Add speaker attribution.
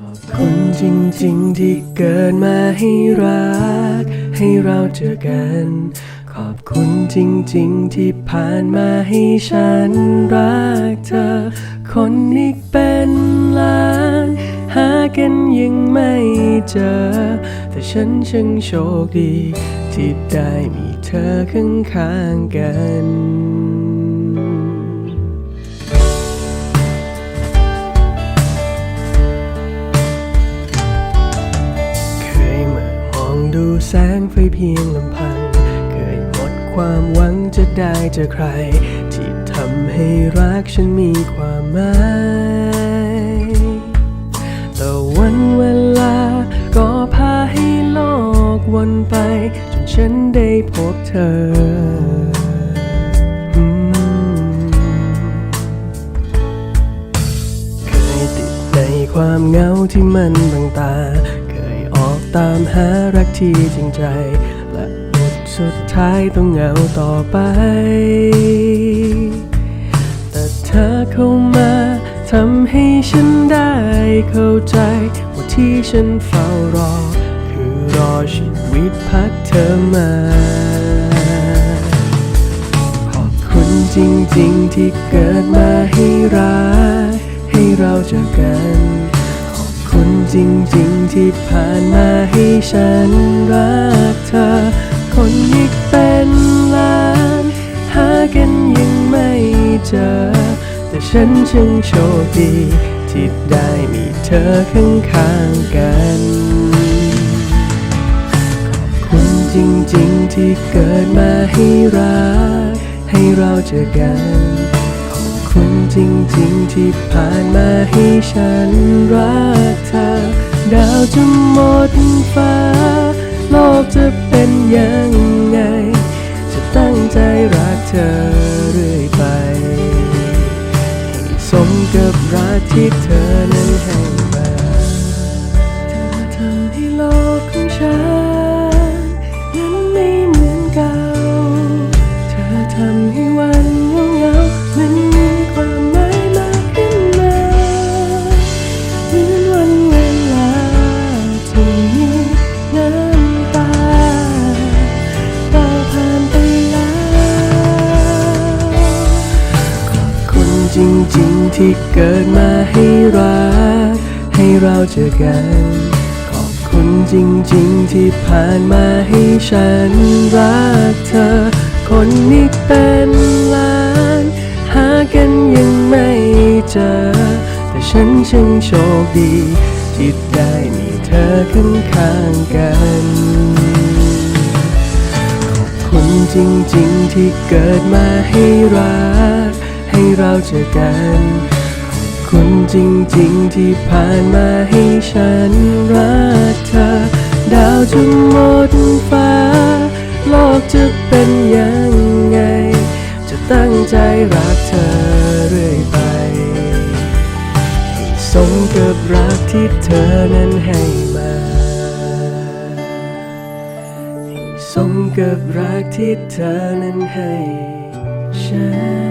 Speaker 1: ขอบคุณจริงๆที่เกิดมาให้รัก ให้เราเจอกัน ขอบคุณจริงๆที่ผ่านมาให้ฉันรักเธอ คนอีกเป็นล้าน หากันยังไม่เจอ แต่ฉันช่างโชคดี ที่ได้มีเธอข้างๆกัน ไฟเพียงลำพัง เคยหมดความหวังจะได้เจอใคร ที่ทำให้รักฉันมีความหมายแต่วันเวลาก็พาให้โลกวนไป จนฉันได้พบเธอเคยติดในความเหงาที่มันบังตา ตามหารักที่จริงใจ และบทสุดท้ายต้องเหงาต่อไป แต่เธอเข้ามาทำให้ฉันได้เข้าใจ ว่าที่ฉันเฝ้ารอ คือรอชีวิตพักเธอมาขอบคุณจริงๆที่เกิดมาให้รักให้เราเจอกัน คุณจริงๆที่ผ่านมาให้ฉันรักเธอ คนอีกเป็นล้าน หากันยังไม่เจอ แต่ฉันช่างโชคดีที่ได้มีเธอข้างๆกันขอบคุณจริงๆที่เกิดมาให้รัก ให้เราเจอกัน คุณจริงๆที่ผ่านมาให้ฉันรักเธอ ดาวจะหมดฟ้า โลกจะเป็นยังไง จะตั้งใจรักเธอเรื่อยไป ให้สมกับรักที่เธอ ที่เกิดมาให้รัก ให้เราเจอกัน ขอบคุณจริงๆที่ผ่านมาให้ฉันรักเธอ คนอีกเป็นล้าน หากันยังไม่เจอ แต่ฉันช่างโชคดีที่ได้มีเธอข้างๆกัน ขอบคุณจริงๆที่เกิดมาให้รัก ให้เราเจอกันขอบคุณจริงๆที่ผ่านมาให้ฉันรักเธอ ดาวจะหมดฟ้า โลกจะเป็นยังไง จะตั้งใจรักเธอเรื่อยไปสมกับรักที่เธอนั้นให้มาสมกับรักที่เธอนั้นให้ฉัน